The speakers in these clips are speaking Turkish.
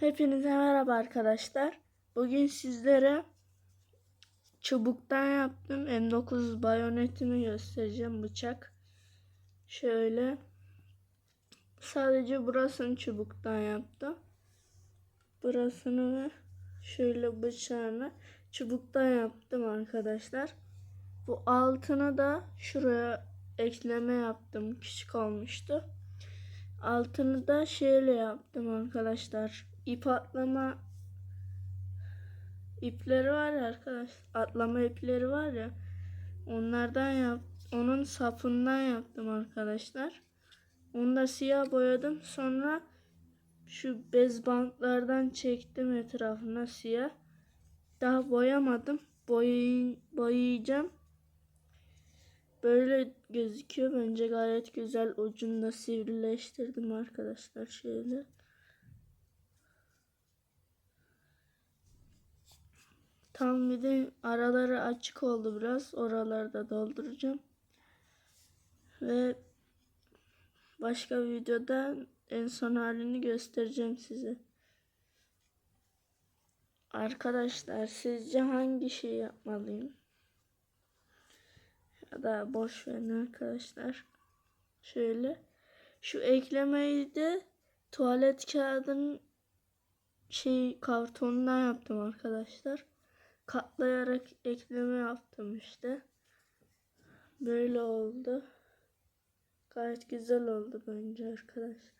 Hepinize merhaba arkadaşlar. Bugün sizlere çubuktan yaptım M9 bayonetimi göstereceğim bıçak. Şöyle sadece burasını çubuktan yaptım. Burasını ve şöyle bıçağını çubuktan yaptım arkadaşlar. Bu altını da şuraya ekleme yaptım. Küçük olmuştu. Altını da şeyle yaptım arkadaşlar. İp atlama ipleri var ya arkadaş. Atlama ipleri var ya. Onlardan yap. Onun sapından yaptım arkadaşlar. Onu da siyah boyadım. Sonra şu bez bantlardan çektim etrafına siyah. Daha boyamadım. Boyay boyayacağım. Böyle gözüküyor. Bence gayet güzel. Ucunu da sivrileştirdim arkadaşlar. Şöyle. Tam bir de araları açık oldu biraz. Oraları da dolduracağım. Ve başka bir videoda en son halini göstereceğim size. Arkadaşlar sizce hangi şey yapmalıyım? Da boş verin arkadaşlar. Şöyle. Şu eklemeyi de tuvalet kağıdının şey kartonundan yaptım arkadaşlar. Katlayarak ekleme yaptım işte. Böyle oldu. Gayet güzel oldu bence arkadaşlar.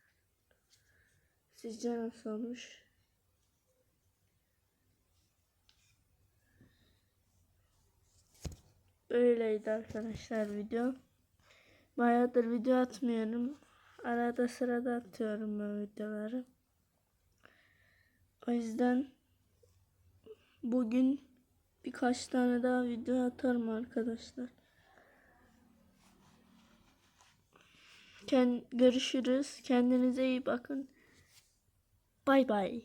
Sizce nasıl olmuş? Böyleydi arkadaşlar video. Bayağıdır video atmıyorum. Arada sırada atıyorum ben videoları. O yüzden bugün birkaç tane daha video atarım arkadaşlar. Kend görüşürüz. Kendinize iyi bakın. Bay bay.